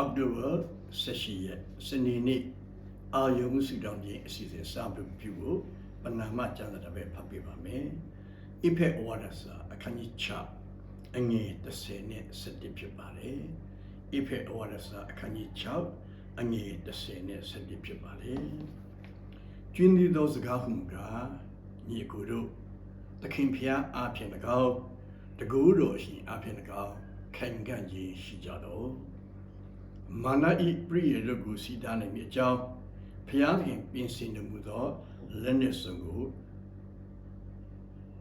အောက်တိုဘာ18ရက်စနေနေ့အာယုံစုတောင်းခြင်းအစီအစဉ်စပြုပြုဖို့ပဏာမကျမ်းစာတစ်ပဲဖတ်ပြပါမယ်။အိဖေဩဝါဒစာအခန်းကြီး6အငယ်30နဲ့17ဖြစ်ပါတယ်။အိဖေဩဝါဒစာအခန်းကြီး6အငယ်30နဲ့17ဖြစ်ပါတယ်။ကျွင်းဒီသောစကားဟုမူကားညီကိုတို့သခင်ဖျားအားဖြင့်၎င်းတကူတော်ရှင်အားဖြင့်၎င်းခိုင်ခံ့ခြင်းရှိကြတော့ မာနဤပရိယေတို့ကိုစီတာနိုင်မြေအကြောင်းဖျားခင်ပြင်ဆင်တော်မူသောလက်နက်စုံကို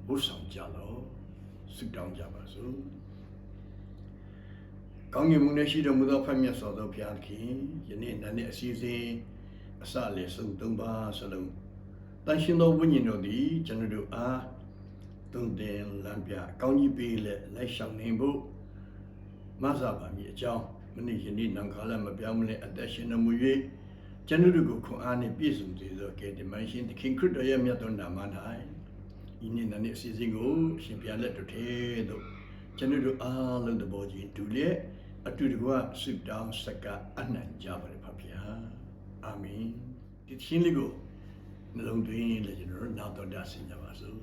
ဘုဆောင်ကြတော့ဆုတောင်းကြပါစို့ကောင်းကင်ဘုံနဲ့ရှိတော်မူသောဖခင်မြတ်စွာသောဘုရားခင်ယနေ့နန်းနဲ့အစီအစဉ်အစလေးဆုံးသုံးပါစလုံးတန်ရှင်သောဝိညာဉ်တော်သည်ကျွန်တော်တို့အားတုံတင်လမ်းပြအကောင်းကြီးပေးလက်လိုက်ရှောင်နေဖို့မဆာပါမည်အကြောင်းမ နေ့ယနေ့နံခါလမပြောင်းမလဲအသက်ရှင်တော်မူ၍ကျွန်တော်တို့ကိုခွန်အားနှင့်ပြည့်စုံစေသောကဲဒီမန်ရှင်သခင်ခရစ်တော်ရဲ့မြတ်သောနာမ၌ဤနေ့နေ့အစီအစဉ်ကိုအရှင်ဘုရားလက်တော်ထဲသို့ကျွန်တော်တို့အားလုံးသဘောချင်းတူလျက်အတူတကွဆုတောင်းစကားအနှံကြပါလေဖဖျားအာမင်ဒီချင်းလေးကိုနှလုံးသွင်းလက်ကျွန်တော်တို့နောက်တော်တာဆင်ကြပါစို့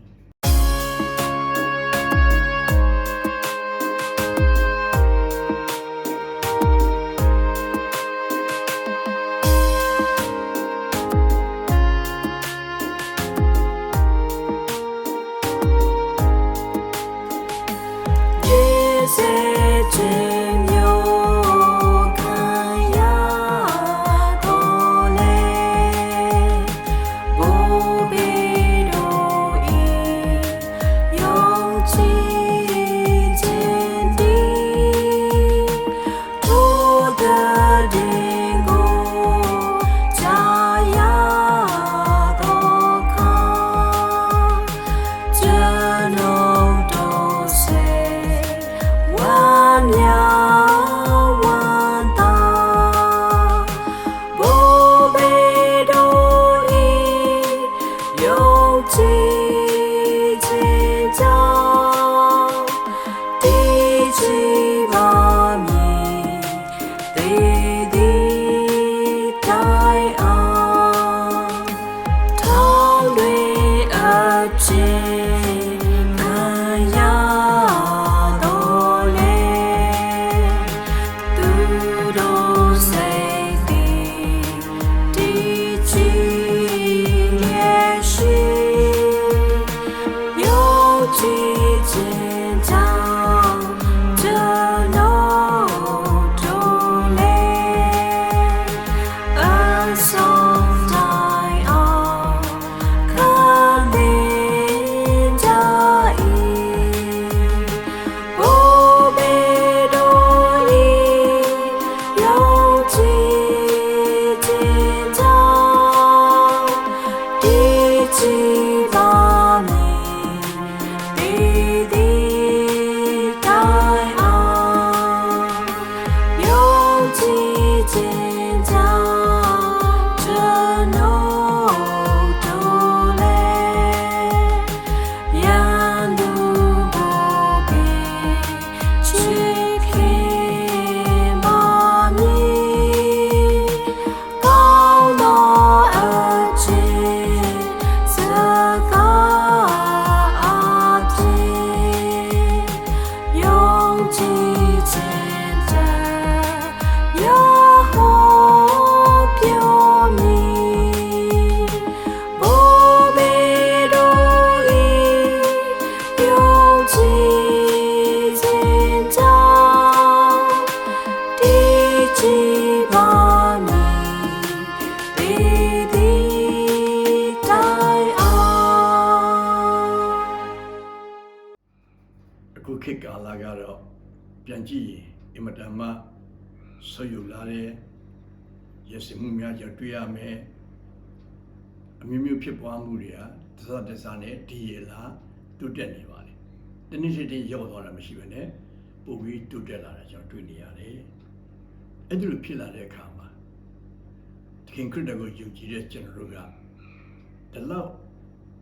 ခုခေတ်ကာလကတော့ပြန်ကြည့်ရင်အင်မတန်မှဆွေယူလာတဲ့ရစမှုများကြောင့်တွေ့ရမယ်အမျိုးမျိုးဖြစ်ပွားမှုတွေကသစ္စာတစ္စာနဲ့ဒီရလားတိုးတက်နေပါလေတနည်းတစ်တင်းရောက်သွားတာမရှိဘဲနဲ့ပိုပြီးတိုးတက်လာတာကြောင့်တွေ့နေရတယ်အဲ့ဒီလိုဖြစ်လာတဲ့အခါမှာသခင်ခရစ်တော်ကိုယုံကြည်တဲ့ကျွန်တော်တို့ကဒီလောက်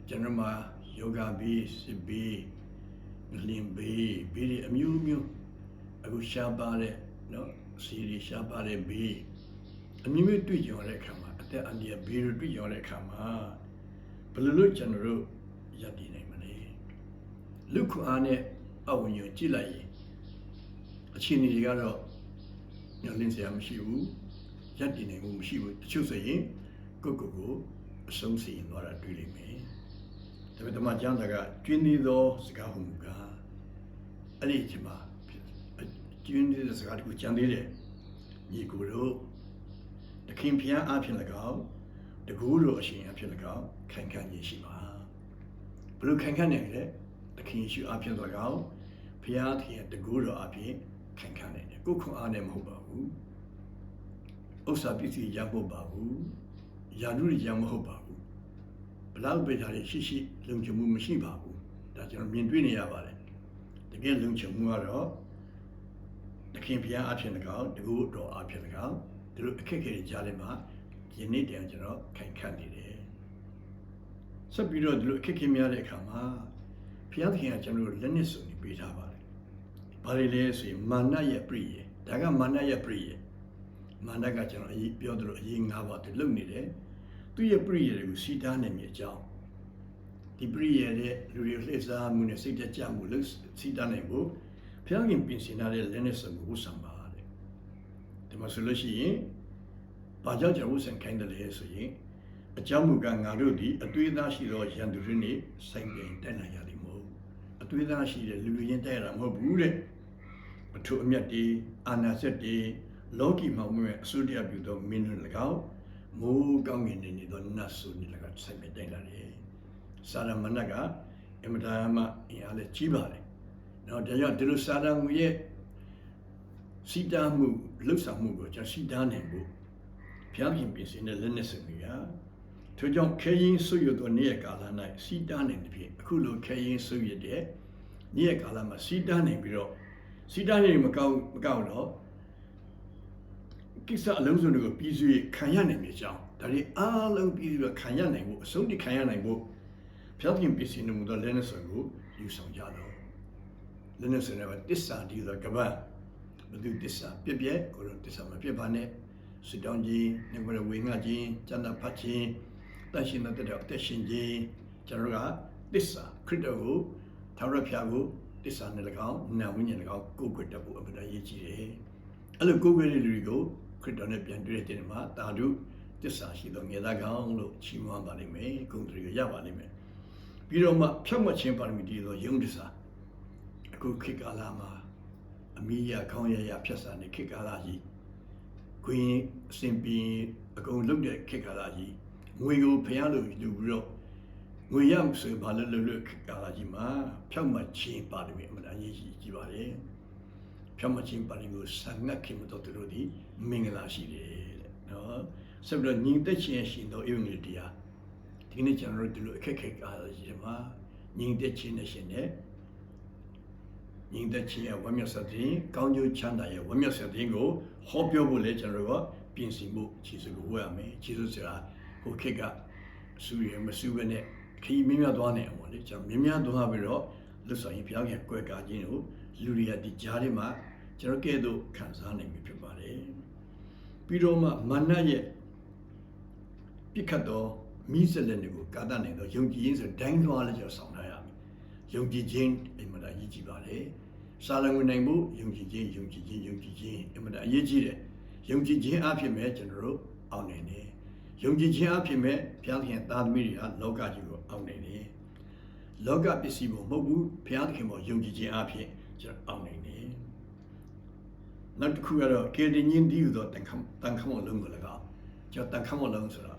ကျွန်တော်မှာယောဂဘီစစ်ဘီ လင်ဘေးဘေးတွေအမျိုးမျိုးအခုရှားပါတဲ့နော်စီရီရှားပါတဲ့ဘေးအမျိုးမျိုးတွေ့ကြုံရတဲ့အခါမှာအသက်အန္တရာယ်ဘေးတွေတွေ့ကြုံရတဲ့အခါမှာဘယ်လိုလုပ်ကျွန်တော်တို့ရည်တည်နိုင်မလဲလူခွန်အားနဲ့အဝင်ယူကြည့်လိုက်ရင်အခြေအနေတွေကတော့ညှို့လင်းစရာမရှိဘူးရည်တည်နိုင်မှုမရှိဘူးတချို့ဆိုရင်ကိုယ့်ကိုယ်ကိုအဆုံးစီရင်သွားတာတွေ့လိမ့်မယ် ဒါပေမဲ့ဓမ္မကျမ်းစာကကျွင်းသေးသောစကားဟူမူကားအဲ့ဒီအချိန်မှာကျွင်းသေးတဲ့စကားတခုကြံသေးတယ်ညီကိုတို့တခင်ဖျားအဖြစ်၎င်းတကူတို့အရှင်အဖြစ်၎င်းခိုင်ခံ့ရရှိပါဘလို့ခိုင်ခံ့နိုင်လဲတခင်ရှိအဖြစ်၎င်းဖျားခင်တကူတို့အဖြစ်ခိုင်ခံ့နိုင်တယ်ကိုယ်ခွန်အားနဲ့မဟုတ်ပါဘူးဥစ္စာပစ္စည်းရဖို့ပါဘူးယာနုရရမဟုတ်ပါဘူး ဘလောက်ပဲဒါတွေရှိရှိလုံခြုံမှုမရှိပါဘူးဒါကျွန်တော်မြင်တွေ့နေရပါတယ်တကယ်လုံခြုံမှုကတော့တခင်ဖျားအဖြစ်၎င်းတကူတော်အဖြစ်၎င်းဒီလိုအခက်အခဲတွေကြားထဲမှာယနေ့တည်းကျွန်တော်ခိုင်ခန့်နေတယ်ဆက်ပြီးတော့ဒီလိုအခက်အခဲများတဲ့အခါမှာဖျားသခင်ကကျွန်တော်တို့လက်နက်စုံနေပေးထားပါတယ်ဘာတွေလဲဆိုရင်မာနရဲ့ပြည့်ရဲ့ဒါကမာနရဲ့ပြည့်ရဲ့မာနကကျွန်တော်အရေးပြောသလိုအရေး၅ပါးတလုံနေတယ် သူ့ရဲ့ပြည့်ရဲ့ကိုစီတားနေမြေအကြောင်းဒီပြည့်ရဲ့လူတွေလှည့်စားမှုနဲ့စိတ်တကြမှုလို့စီတားနိုင်ဖို့ဖျားခင်ပြင်ဆင်ထားတဲ့လက်နက်စုံကိုဝတ်ဆောင်ပါတဲ့ဒီမှာဆိုလို့ရှိရင်ဘာကြောင့်ကျွန်တော်ဝတ်ဆင်ခိုင်းတယ်လဲဆိုရင်အကြောင်းမူကားငါတို့ဒီအသွေးသားရှိသောရန်သူတွေနဲ့ဆိုင်ပြိုင်တက်နိုင်ရလိမ့်မို့အသွေးသားရှိတဲ့လူလူချင်းတက်ရတာမဟုတ်ဘူးတဲ့အထုအမြတ်တွေအာနာစက်တွေလောကီမှာဝင်မဲ့အစိုးရပြုသောမင်းတို့၎င်း မိုးကောင်းကင်နေနေသောနတ်ဆိုနေ၎င်းဆိုင်ပြိုင်တက်လာတယ်စာရမဏတ်ကအမတားမအင်အားလည်းကြီးပါတယ်နော်ဒါကြောင့်ဒီလိုစာရမူရဲ့စီတာမှုလှုပ်ဆောင်မှုကိုကျွန်တော်စီတာနိုင်ဖို့ဘုရားခင်ပြင်ဆင်တဲ့လက်နက်စင်တွေကထို့ကြောင့်ခဲရင်ဆွရသောနေ့ရက်ကာလ၌စီတာနိုင်တဲ့ဖြင့်အခုလိုခဲရင်ဆွရတဲ့နေ့ရက်ကာလမှာစီတာနိုင်ပြီးတော့စီတာနိုင်မကောက်မကောက်တော့ ကိစ္စအလုံးစုံတွေကိုပြီးစွေခံရနိုင်မြေကြောင်းဒါတွေအားလုံးပြီးပြီးတော့ခံရနိုင်ဖို့အဆုံးထိခံရနိုင်ဖို့ဘုရားခင်ပြင်ဆင်မှုသောလက်နက်စင်ကိုယူဆောင်ကြတော့လက်နက်စင်ကတစ္ဆာဒီသောကပ္ပဘုသူတစ္ဆာပြည့်ပြည့်ကိုယ်တစ္ဆာမပြည့်ပါနဲ့စစ်တောင်းခြင်းငွေဝေငှခြင်းကျမ်းသာဖတ်ခြင်းတန်ရှင်တဲ့အသက်ရှင်ခြင်းကျွန်တော်ကတစ္ဆာခရစ်တော်ကိုထာဝရဘုရားကိုတစ္ဆာနဲ့၎င်းနာဝိညာဉ်၎င်းကိုယ်ကွယ်တတ်ဖို့အမှန်တရားရည်ကြီးတယ်အဲ့လိုကိုယ်ကွယ်တဲ့လူတွေကို ခရစ်တော်နဲ့ပြန်တွေ့တဲ့မှာတာဓုတစ္ဆာရှိသောငယ်သားကောင်လို့ချီးမွမ်းပါလိမ့်မယ်ဂုဏ်တွေကိုရပါလိမ့်မယ်ပြီးတော့မှဖြတ်မှတ်ခြင်းပါရမီတည်သောယုံတစ္ဆာအခုခေတ်ကာလမှာအမိရခေါင်းရရဖြတ်စာနေခေတ်ကာလကြီးခွင်းအစဉ်ပြေအကုန်လုတ်တဲ့ခေတ်ကာလကြီးငွေကိုဖျားလို့ယူပြီးတော့ငွေရမဆိုဘာလို့လို့ခေတ်ကာလကြီးမှာဖြောက်မှတ်ခြင်းပါရမီအမှန်တရားကြီးကြီးပါတယ် ဖြောက်မှတ်ခြင်းပါရမီကိုဆံငတ်ခင်မတော်သူတို့ဒီမင်္ဂလာရှိတယ်တဲ့နော်ဆက်ပြီးတော့ညီသက်ခြင်းရှင်သောဧဝံဂေလိတရားဒီနေ့ကျွန်တော်တို့ဒီလိုအခက်ခဲကာလကြီးမှာညီသက်ခြင်းနဲ့ရှင်တဲ့ညီသက်ခြင်းရဲ့ဝမ်းမြောက်စတဲ့ကောင်းကျိုးချမ်းသာရဲ့ဝမ်းမြောက်စတဲ့ကိုဟောပြောဖို့လဲကျွန်တော်တို့ကပြင်ဆင်ဖို့ခြေစွပ်ကိုဝယ်ရမယ်ခြေစွပ်ဆိုတာဟိုခေတ်ကဆူရမဆူဘဲနဲ့ခီးမင်းများသွားနေအောင်လေကျွန်တော်မင်းများသွားပြီးတော့လွတ်ဆောင်ရင်ဘုရားခင်ကွယ်ကာခြင်းကို လူတွေကဒီကြားထဲမှာကျွန်တော်ကဲ့သို့ခံစားနိုင်ပြီဖြစ်ပါတယ်ပြီးတော့မှမာနရဲ့ပြစ်ခတ်သောမိစလက်တွေကိုကာတနိုင်သောယုံကြည်ခြင်းဆိုဒိုင်းလွှားလည်းကျွန်တော်ဆောင်ထားရမယ်ယုံကြည်ခြင်းအမှန်တရားရည်ကြည်ပါတယ်စာလံဝင်နိုင်ဖို့ယုံကြည်ခြင်းယုံကြည်ခြင်းယုံကြည်ခြင်းအမှန်တရားအရေးကြီးတယ်ယုံကြည်ခြင်းအဖြစ်မဲ့ကျွန်တော်တို့အောင်နိုင်တယ်ယုံကြည်ခြင်းအဖြစ်မဲ့ဘုရားသခင်သားသမီးတွေဟာလောကကြီးကိုအောင်နိုင်တယ်လောကပစ္စည်းကိုမဟုတ်ဘူးဘုရားသခင်ပေါ်ယုံကြည်ခြင်းအဖြစ် ကျွန်တော်အောင်နိုင်တယ်နောက်တစ်ခုကတော့ကေတင်ချင်းဒီဟုသောတန်ခမ်းတန်ခမ်းမလုံးကိုလည်းကောကျွန်တော်တန်ခမ်းမလုံးဆိုတာ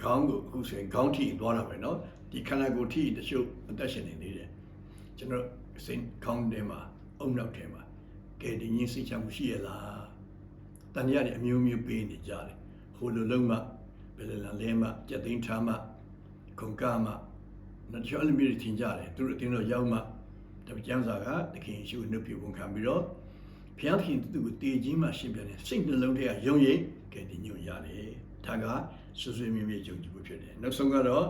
ခေါင်းကိုအခုဆိုရင်ခေါင်းထိသွားတာပဲเนาะဒီခန္ဓာကိုယ်ထိတချို့အသက်ရှင်နေသေးတယ်ကျွန်တော်စိတ်ခေါင်းထဲမှာအုံနောက်ထဲမှာကဲတင်ချင်းစိတ်ချမှုရှိရလားတန်ရတဲ့အမျိုးမျိုးပေးနေကြတယ်ဟိုလိုလုံးမှဘယ်လိုလဲလဲမှကြက်သိန်းထားမှခုံကမှနောက်ကျော်အလူမျိုးထင်ကြတယ်သူတို့အတင်းတော့ရောက်မှတပ ကြမ်းစာကတခင်ရှုနှုတ်ပြဝန်ခံပြီးတော့ဘုရားခင်သူ့ကိုတည်ခြင်းမှရှင်ပြန်တယ်စိတ်နှလုံးထဲကယုံရင်ကဲတင်ညွတ်ရတယ်ဒါကဆွဆွေမြဲမြဲယုံကြည်ဖို့ဖြစ်တယ်နောက်ဆုံးကတော့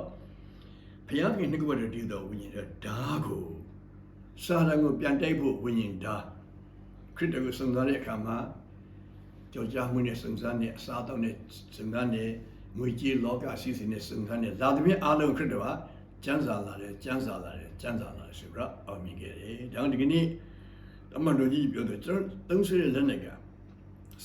ဘုရားခင်နှုတ်ကပတ်တော်တည်တော်ဝိညာဉ်ရဲ့ဓာကိုစာရန်ကိုပြန်တိုက်ဖို့ဝိညာဉ်ဓာခရစ်တော်ကိုစုံစမ်းတဲ့အခါမှာကြောကြားမှုနဲ့စုံစမ်းတဲ့အစားအသောက်နဲ့စုံစမ်းတဲ့ငွေကြေးလောကအစီအစဉ်နဲ့စုံစမ်းတဲ့လာသဖြင့်အားလုံးခရစ်တော်က ကျမ်းစာလာတယ်ကျမ်းစာလာတယ်ကျမ်းစာလာတယ်ဆိုတော့အောင်မြင်ခဲ့တယ်။ဒါကြောင့်ဒီကနေ့အမှန်တော်ကြီးပြောတယ်ကျွန်တော်သုံးဆွေးတဲ့လက်နဲ့က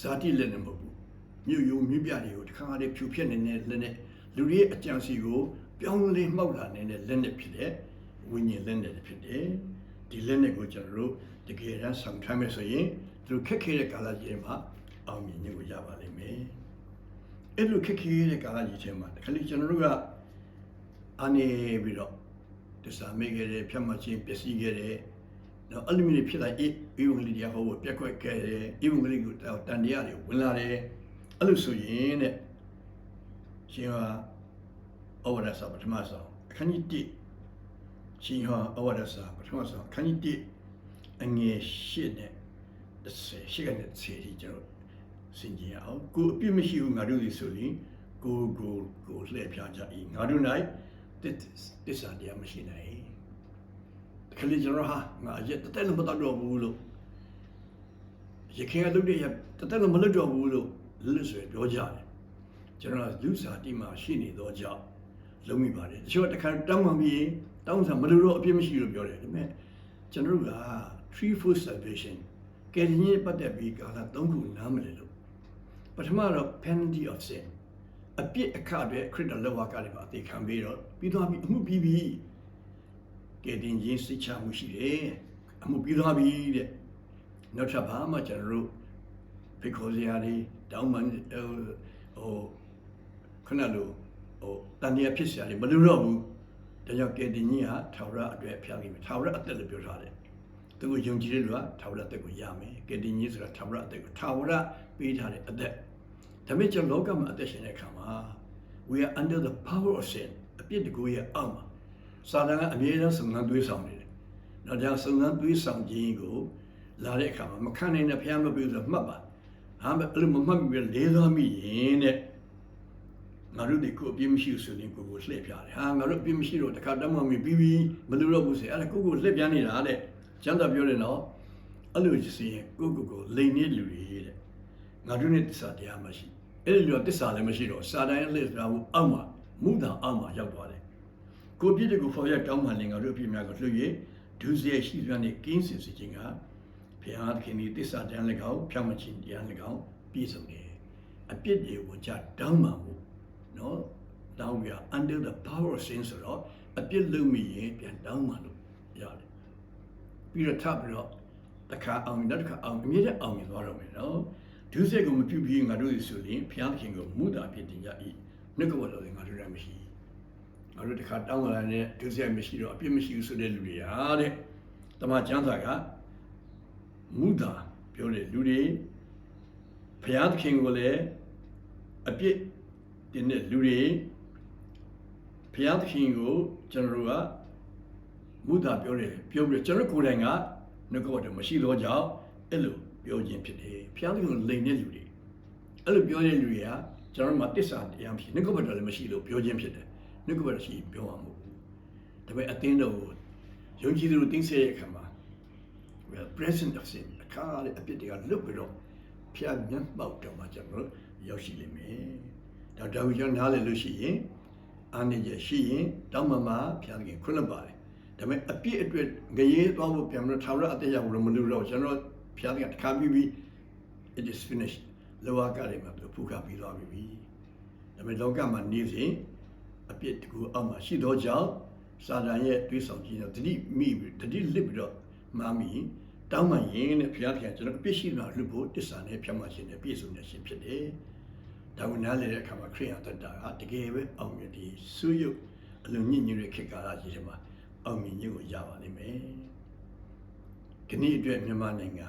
ဇာတိလက်နဲ့မဟုတ်ဘူး။မြို့ယုံမြို့ပြတွေကိုတခါတည်းဖြူဖြက်နေတဲ့လက်နဲ့လူတွေရဲ့အကြံစီကိုပြောင်းလဲမှောက်လာနေတဲ့လက်နဲ့ဖြစ်တဲ့ဝိညာဉ်လက်နဲ့ဖြစ်တယ်။ဒီလက်နဲ့ကိုကျွန်တော်တို့တကယ်တမ်းဆောင်ထားမယ်ဆိုရင်သူခက်ခဲတဲ့ကာလကြီးမှာအောင်မြင်ခြင်းကိုရပါလိမ့်မယ်။အဲ့လိုခက်ခဲတဲ့ကာလကြီးထဲမှာတခါလေကျွန်တော်တို့က အနေပြီးတော့တစ္ဆာမေ့ခဲ့တဲ့ဖြတ်မှတ်ခြင်းပျက်စီးခဲ့တဲ့နော်အဲ့လိုမျိုးတွေဖြစ်လာအေးဧဝံဂေလိတရားဟောဖို့ပြက်ကွက်ခဲ့တယ်ဧဝံဂေလိကိုတန်တရားတွေဝင်လာတယ်အဲ့လိုဆိုရင်တဲ့ရှင်ဟာဩဝါဒစာပထမဆုံးအခန်းကြီး1ရှင်ဟာဩဝါဒစာပထမဆုံးအခန်းကြီး1အငယ်8နဲ့30ရှိကနေ30ဒီကျွန်တော်စင်ကြင်အောင်ကိုအပြစ်မရှိဘူးငါတို့ဒီဆိုရင်ကိုကိုကိုလှည့်ပြကြ၏ငါတို့၌ တတစ္ဆာတရားမရှိနိုင်တခါလေကျွန်တော်ဟာငါရက်တက်လည်းမတတ်တော့ဘူးလို့ရခင်ကလုပ်တဲ့ရတက်လည်းမလုပ်တော့ဘူးလို့လွတ်ဆွေပြောကြတယ်ကျွန်တော်လူစားတိမှာရှိနေတော့ကြောင့်လုံးမိပါတယ်တချို့တခါတောင်းမှပြီးတောင်းစားမလို့တော့အပြစ်မရှိလို့ပြောတယ်ဒါပေမဲ့ကျွန်တော်တို့က three fold salvation ကယ်တင်ရေးပတ်သက်ပြီးကာလ၃ခုနားမလည်လို့ပထမတော့ penalty of sin အပြစ်အခအတွက်ခရစ်တော်လက်ဝါးကလည်းပါအသေးခံပြီးတော့ပြီးသွားပြီအမှုပြီးပြီကယ်တင်ခြင်းစိတ်ချမှုရှိတယ်အမှုပြီးသွားပြီတဲ့နောက်ထပ်ဘာမှကျွန်တော်တို့ဖိတ်ခေါ်စရာတွေတောင်းပန်ဟိုခဏလိုဟိုတန်တရားဖြစ်စရာတွေမလိုတော့ဘူးဒါကြောင့်ကယ်တင်ခြင်းဟာထာဝရအတွက်ဖျားပြီးထာဝရအသက်လို့ပြောထားတယ်သူကိုယုံကြည်တဲ့လူကထာဝရအသက်ကိုရမယ်ကယ်တင်ခြင်းဆိုတာထာဝရအသက်ကိုထာဝရပေးထားတဲ့အသက် ဒါပေမဲ့ကျွန်တော်လောကမှာအသက်ရှင်တဲ့အခါမှာ we are under the power of sin အပြစ်တကူရဲ့အောက်မှာစာတန်ကအမြဲတမ်းစုံစမ်းသွေးဆောင်နေတယ်။နောက်ကြောင့်စုံစမ်းသွေးဆောင်ခြင်းကိုလာတဲ့အခါမှာမခံနိုင်တဲ့ဖျားမပြေဆိုမှတ်ပါ။ဟာမအဲ့လိုမမှတ်ပြီးလေးသွားမိရင်တဲ့ငါတို့ဒီကိုအပြစ်မရှိဆိုရင်ကိုကိုလှည့်ပြတယ်။ဟာငါတို့အပြစ်မရှိတော့တခါတမ်းမှမပြီးပြီးမလို့တော့ဘူးဆိုအဲ့ဒါကိုကိုလှည့်ပြနေတာတဲ့။ကျမ်းသာပြောတယ်နော်။အဲ့လိုစီရင်ကိုကိုကိုလိန်နေလူတွေတဲ့။ငါတို့နဲ့တစ္ဆာတရားမရှိ။ အဲ့ဒီလိုတစ္ဆာလည်းမရှိတော့စာတိုင်းလှည့်ပြဖို့အောက်မှာမူတာအောက်မှာရောက်သွားတယ်။ကိုပြည့်တဲ့ကိုဖော်ရတောင်းမှလည်းငါတို့အပြစ်များကိုလွှတ်၍ဒုစရိုက်ရှိစွာနဲ့ကင်းစင်စေခြင်းကဘုရားသခင်ဒီတစ္ဆာတရား၎င်းဖြောင့်မခြင်းတရား၎င်းပြည့်စုံတယ်။အပြစ်တွေကိုကြတောင်းမှမှုနော်။ down we are under the power of sin ဆိုတော့အပြစ်လုပ်မိရင်ပြန်တောင်းမှလို့ရတယ်။ပြီးတော့ထပ်ပြီးတော့တစ်ခါအောင်နောက်တစ်ခါအောင်အမြဲတမ်းအောင်မြင်သွားတော့မယ်နော်။ ဒုစရိုက်ကိုမပြုပြီးငါတို့ဆိုရင်ဘုရားသခင်ကိုမူတာဖြစ်တင်ကြ၏။နှုတ်ကပတော်လည်းငါတို့လည်းမရှိ။ငါတို့တစ်ခါတောင်းလာတဲ့ဒုစရိုက်မရှိတော့အပြစ်မရှိဘူးဆိုတဲ့လူတွေဟာတဲ့။တမန်ကျမ်းစာကမူတာပြောတဲ့လူတွေဘုရားသခင်ကိုလည်းအပြစ်တင်တဲ့လူတွေဘုရားသခင်ကိုကျွန်တော်တို့ကမူတာပြောတယ်ပြောပြီးကျွန်တော်ကိုယ်တိုင်ကနှုတ်ကပတော်မရှိတော့ကြောင့်အဲ့လို ပြောခြင်းဖြစ်တယ်ဘုရားသခင်ကိုလိန်တဲ့လူတွေအဲ့လိုပြောတဲ့လူတွေကကျွန်တော်တို့မှာတစ္ဆာတရားမရှိနှုတ်ကပတော်လည်းမရှိလို့ပြောခြင်းဖြစ်တယ်နှုတ်ကပတော်ရှိပြောမှာမဟုတ်ဘူးဒါပေမဲ့အသင်းတော်ကိုယုံကြည်သူတို့သိစေတဲ့အခါမှာ well present of sin အခါလေးအပြစ်တွေကလွတ်ပြီးတော့ဖျားမျက်မှောက်တော့မှကျွန်တော်တို့ရောက်ရှိလိမ့်မယ်ဒါဒါဝိကျွန်နားလည်လို့ရှိရင်အာနိကျရှိရင်တောင်းမှမှဖျားခင်ခွင့်လွှတ်ပါတယ်ဒါပေမဲ့အပြစ်အတွက်ငရေသွားဖို့ပြန်လို့ထာဝရအသက်ရောက်လို့မလို့တော့ကျွန်တော် ဖျားခင်တစ်ခါပြီးပြီး it is finished လောကကလေးမှာဖူခပြီးသွားပြီဒါပေမဲ့လောကမှာနေစဉ်အပြစ်တကူအောက်မှာရှိသောကြောင့်စာတန်ရဲ့တွေးဆောင်ခြင်းတော့တတိမိပြီးတတိလစ်ပြီးတော့မာမီတောင်းမှရင်တဲ့ဘုရားခင်ကျွန်တော်အပြစ်ရှိတာလွတ်ဖို့တစ္ဆာနဲ့ဖြတ်မှခြင်းနဲ့ပြည့်စုံတဲ့ရှင်ဖြစ်တယ်။ဒါဝင်နားလေတဲ့အခါမှာခရိယန်တတ်တာကတကယ်ပဲအောင်မြင်ဒီဆုရုပ်အလုံးညစ်ညူတဲ့ခေတ်ကာလကြီးထဲမှာအောင်မြင်ခြင်းကိုရပါလိမ့်မယ်။ ဒီနေ့အတွက်မြန်မာနိုင်ငံ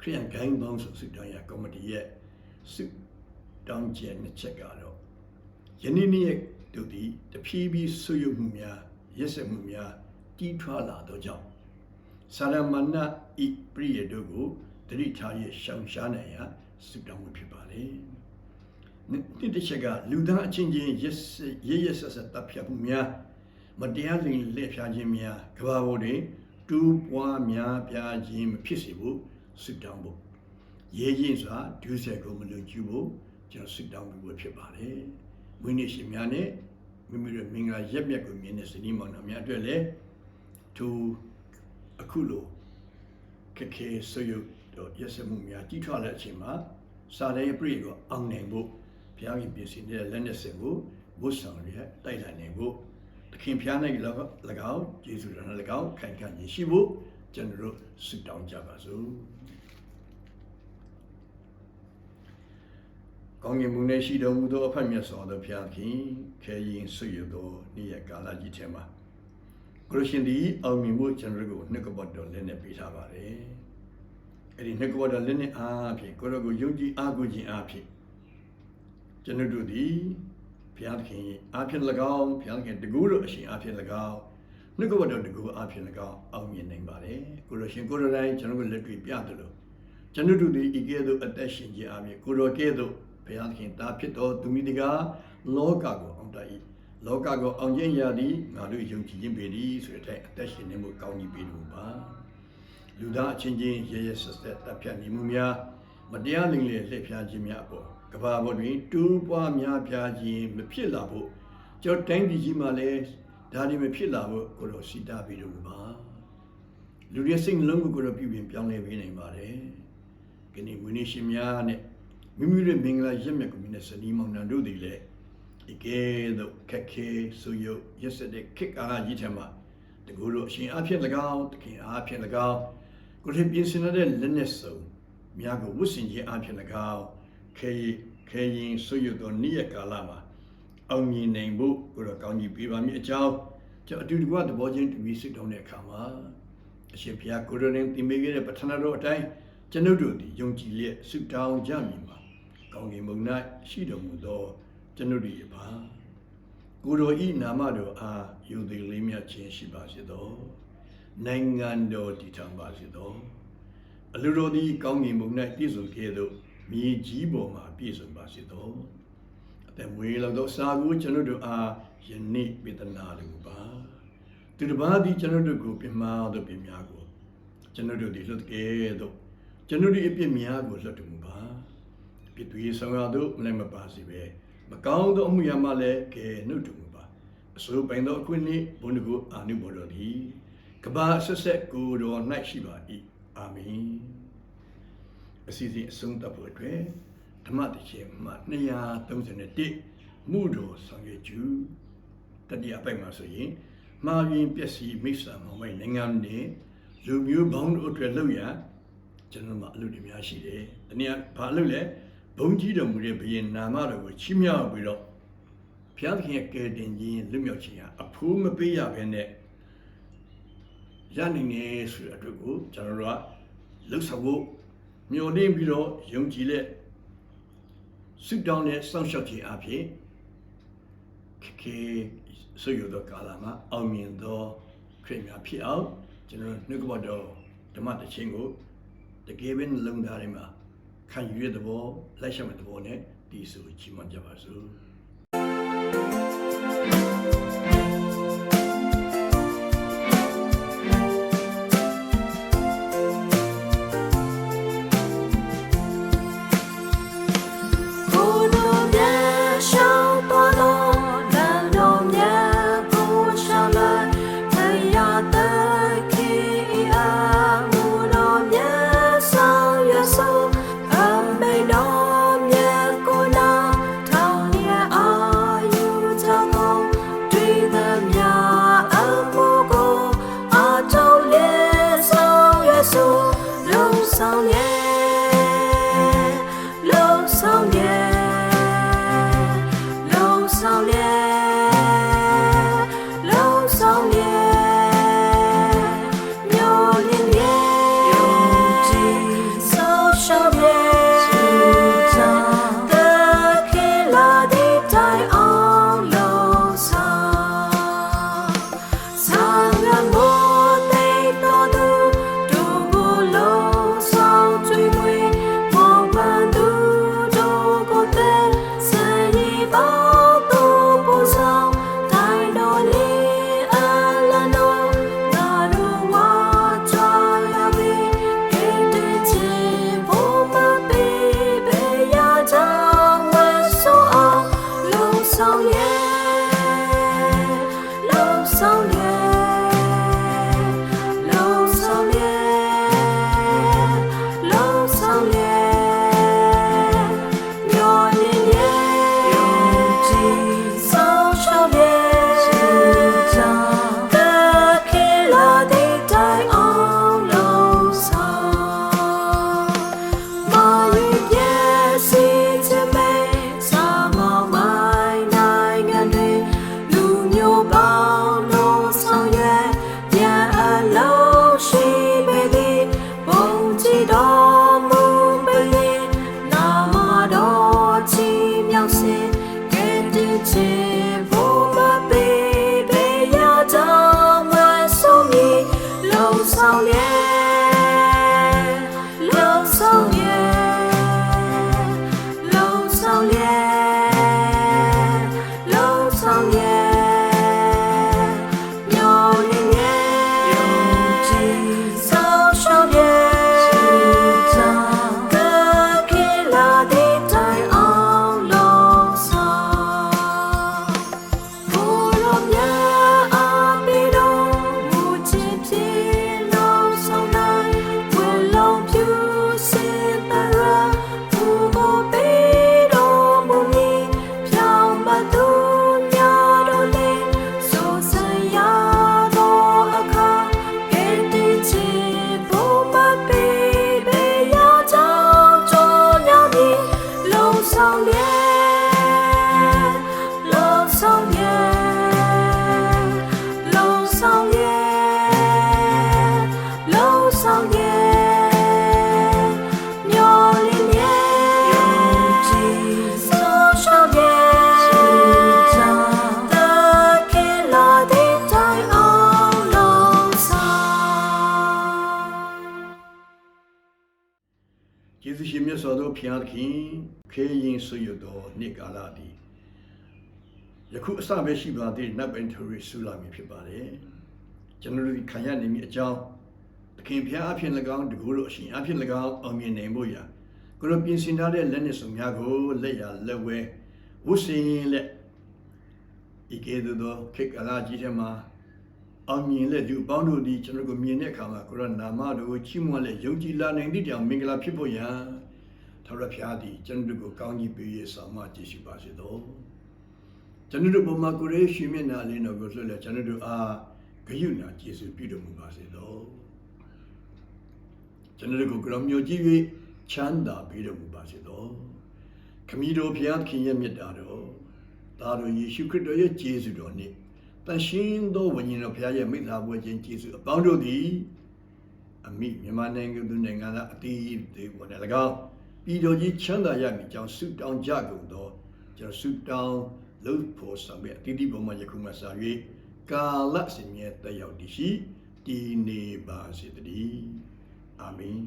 ခရိယန်ဂိုင်းပေါင်းစုစုတောင်းရကော်မတီရဲ့စုတောင်းကျဲနှစ်ချက်ကတော့ယနေ့နေ့တို့သည်တဖြည်းဖြည်းဆုရုပ်မှုများရက်စက်မှုများကြီးထွားလာသောကြောင့်စာရမဏဤပရိယတို့ကိုတတိထားရရှောင်ရှားနိုင်ရာဆုတောင်းမှုဖြစ်ပါလေ။နှစ်တစ်ချက်ကလူသားအချင်းချင်းရက်ရရဆက်ဆက်တပ်ဖြတ်မှုများမတရားလိမ်လက်ဖြာခြင်းများကဘာပေါ်တွင် တူးပွားများပြားခြင်းမဖြစ်စေဖို့ဆုတောင်းဖို့ရေးရင်စွာဒုစရိုက်ကိုမလွန်ကျူးဖို့ကျွန်တော်ဆုတောင်းပေးဖို့ဖြစ်ပါတယ်။မွေးနေ့ရှင်များနဲ့မိမိတို့မင်္ဂလာရက်မြတ်ကိုမြင်တဲ့စနီးမောင်နှံများအတွက်လည်းသူအခုလိုခက်ခဲဆွေးရုပ်တော့ရက်စမှုများကြီးထွားတဲ့အချိန်မှာစာရဲပြည့်ကိုအောင်နိုင်ဖို့ဘုရားရှင်ပြင်ဆင်တဲ့လက်နဲ့စင်ကိုဝတ်ဆောင်ရတိုက်လာနိုင်ဖို့သ ခင်ဖျားနိုင်၎င်းယေရှုတော်နဲ့၎င်းခိုင်ခံ့ရရှိဖို့ကျွန်တော်တို့ဆုတောင်းကြပါစို့ကောင်းကင်ဘုံနဲ့ရှိတော်မူသောအဖက်မြတ်စွာသောဘုရားခင်ခဲရင်ဆွေရသောနေ့ရက်ကာလကြီးထဲမှာခရစ်ရှင်ဒီအောင်မြင်မှုကျွန်တော်တို့ကိုနှစ်ကပတ်တော်လက်နဲ့ပေးထားပါတယ်။အဲ့ဒီနှစ်ကပတ်တော်လက်နဲ့အားဖြင့်ကိုရောကိုယုံကြည်အားကိုးခြင်းအားဖြင့်ကျွန်တော်တို့ဒီ ဘုရားခင်အားဖြင့်၎င်းဘုရားခင်တကူတို့အရှင်အားဖြင့်၎င်းနှစ်ကပတ်တော်တကူအားဖြင့်၎င်းအောင်မြင်နိုင်ပါတယ်။ကိုရရှင်ကိုရတိုင်းကျွန်တော်တို့လက်တွေ့ပြတယ်လို့ကျွန်တော်တို့ဒီဤကဲ့သို့အသက်ရှင်ခြင်းအပြင်ကိုရောကဲ့သို့ဘုရားသခင်တာဖြစ်တော်သူမိတကားလောကကိုအောင်တတ်၏လောကကိုအောင်ခြင်းရာသည်ငါတို့ယုံကြည်ခြင်းပေသည်ဆိုတဲ့အတိုင်းအသက်ရှင်နေမှုကောင်းကြီးပေလို့ပါလူသားအချင်းချင်းရဲရဲဆက်ဆက်တပ်ဖြတ်နေမှုများမတရားလိမ်လည်လှည့်ဖျားခြင်းများအပေါ်က ဘာပေါ်တွင်တူးပွားများပြားခြင်းမဖြစ်လာဖို့ကျွန်တော်တိုင်းပြည်ကြီးမှာလည်းဒါတွေမဖြစ်လာဖို့ကိုလိုစီတာပြီးလို့ပါလူတွေစိတ်နှလုံးကိုကိုလိုပြုပြင်ပြောင်းလဲပေးနိုင်ပါတယ်ကနေ့မွေးနေ့ရှင်များနဲ့မိမိတို့မင်္ဂလာရက်မြတ်ကိုမြင်တဲ့စနီးမောင်နှံတို့သည်လည်းဒီကဲတော့ခက်ခဲဆိုရုပ်ရက်စတဲ့ခေတ်ကာလကြီးထဲမှာတကူတို့အရှင်အဖြစ်၎င်းတခင်အဖြစ်၎င်းကိုယ်ထပြင်ဆင်တဲ့လက်နဲ့စုံများကိုဝတ်ဆင်ခြင်းအဖြစ်၎င်း ခဲခဲရင်ဆိုရုပ်သောနေ့ရက်ကာလမှာအောင်မြင်နိုင်ဖို့ကိုယ်တော်ကောင်းကြီးပေးပါမည်အကြောင်းကျွန်တော်အတူတကွသဘောချင်းတူပြီးစိတ်တောင်းတဲ့အခါမှာအရှင်ဘုရားကိုရိုရင်တင်ပေးခဲ့တဲ့ပထနာတော်အတိုင်းကျွန်ုပ်တို့သည်ယုံကြည်လျက်ဆုတောင်းကြမည်မှာကောင်းကင်ဘုံ၌ရှိတော်မူသောကျွန်ုပ်တို့၏ပါကိုရိုဤနာမတော်အားယူသည်လေးမြတ်ခြင်းရှိပါစေသောနိုင်ငံတော်တည်ထောင်ပါစေသောအလိုတော်သည်ကောင်းကင်ဘုံ၌ပြည့်စုံခဲ့သော မြေကြီးပေါ်မှာပြည့်စုံပါစေသောအသက်မွေးလောက်သောစာကိုကျွန်ုပ်တို့အားယနေ့ပေတနာလိုပါသူတစ်ပါးသည်ကျွန်တော်တို့ကိုပြမာသောပြများကိုကျွန်တော်တို့သည်လွတ်ကဲသို့ကျွန်တော်တို့အပြစ်များကိုလွတ်တော်မူပါပြစ်တွေဆောင်ရသို့မလည်းမပါစေပဲမကောင်းသောအမှုရာမှလည်းကဲနှုတ်တော်မူပါအစိုးပိုင်သောအခွင့်နှင့်ဘုန်းတော်ကိုအာနုဘော်တော်သည်ကဘာဆက်ဆက်ကိုယ်တော်၌ရှိပါ၏အာမင် အစီအစဉ်အဆုံးသတ်ဖို့အတွက်ဓမ္မတခြင်းမှ231မှုတော်ဆောင်ရွက်ကျူတတိယအပိုက်မှာဆိုရင်မှားရင်ပျက်စီးမိစ္ဆာမောင်မိုင်နိုင်ငံနဲ့လူမျိုးပေါင်းတို့အတွက်လုပ်ရကျွန်တော်မှအလုပ်တွေများရှိတယ်။ဒီနေ့ဘာလုပ်လဲဘုံကြီးတော်မူတဲ့ဘုရင်နာမတော်ကိုချီးမြှောက်ပြီးတော့ဘုရားသခင်ရဲ့ကယ်တင်ခြင်းလွတ်မြောက်ခြင်းဟာအဖိုးမပေးရဘဲနဲ့ရနိုင်နေဆိုတဲ့အတွက်ကိုကျွန်တော်တို့ကလှုပ်ဆောင်ဖို့ မျှော်လင့်ပြီးတော့ယုံကြည်လက်ဆုတောင်းနဲ့စောင့်ရှောက်ခြင်းအပြင်ခေဆွေရသောကာလမှာအောင်မြင်သောခရစ်များဖြစ်အောင်ကျွန်တော်နှုတ်ကပတ်တော်ဓမ္မတခြင်းကိုတကယ်ပဲနှလုံးသားထဲမှာခံယူရတဲ့ဘောလိုက်ရှောက်တဲ့ဘောနဲ့ဒီဆိုချီးမွမ်းကြပါစို့ ရှင်မြတ်စွာသောဘုရားသခင်ခေရင်ဆွေရသောနေ့ကာလသည်ယခုအစပဲရှိပါသေးတဲ့နတ်ပင်ထရီဆူလာမည်ဖြစ်ပါတယ်ကျွန်တော်တို့ခံရနေမိအကြောင်းသခင်ဘုရားအဖြစ်၎င်းတကူလို့အရှင်အဖြစ်၎င်းအောင်မြင်နိုင်ဖို့ရာကိုလိုပြင်ဆင်ထားတဲ့လက်နက်စုံများကိုလက်ရလက်ဝဲဝတ်ဆင်လက်ဤကဲ့သို့သောခေတ်ကာလကြီးထဲမှာအောင်မြင်လက်လူပေါင်းတို့သည်ကျွန်တော်ကိုမြင်တဲ့အခါမှာကိုရောနာမတော်ကိုချီးမွမ်းလက်ယုံကြည်လာနိုင်သည့်တောင်မင်္ဂလာဖြစ်ဖို့ရန် ထာဝရဘုရားသည်ကျွန်တော်တို့ကိုကောင်းကြီးပေးရဆောင်မကြည့်ရှိပါစေသောကျွန်တော်တို့ဘုံမှာကိုရေရှင်မျက်နာလေးတော်ကိုလွှတ်လက်ကျွန်တော်တို့အားဂရုဏာကျေးဇူးပြုတော်မူပါစေသောကျွန်တော်တို့ကိုကြောင်မျိုးကြည့်၍ချမ်းသာပေးတော်မူပါစေသောခမည်းတော်ဘုရားသခင်ရဲ့မြတ်တာတော်သားတော်ယေရှုခရစ်တော်ရဲ့ကျေးဇူးတော်နှင့်တန်ရှင်းသောဝိညာဉ်တော်ဘုရားရဲ့မိသားပွဲခြင်းကျေးဇူးအပေါင်းတို့သည်အမိမြန်မာနိုင်ငံသူနိုင်ငံသားအတီးတွေပေါ်နဲ့၎င်း ပြည်တော်ကြီးချမ်းသာရမည်ကြောင်းဆုတောင်းကြကုန်သောကျွန်တော်ဆုတောင်းလို့ဖို့ဆောင်ပြအတီးဒီပေါ်မှာယခုမှစ၍ကာလစင်မြဲတက်ရောက်တည်ရှိတည်နေပါစေတည်းအာမင်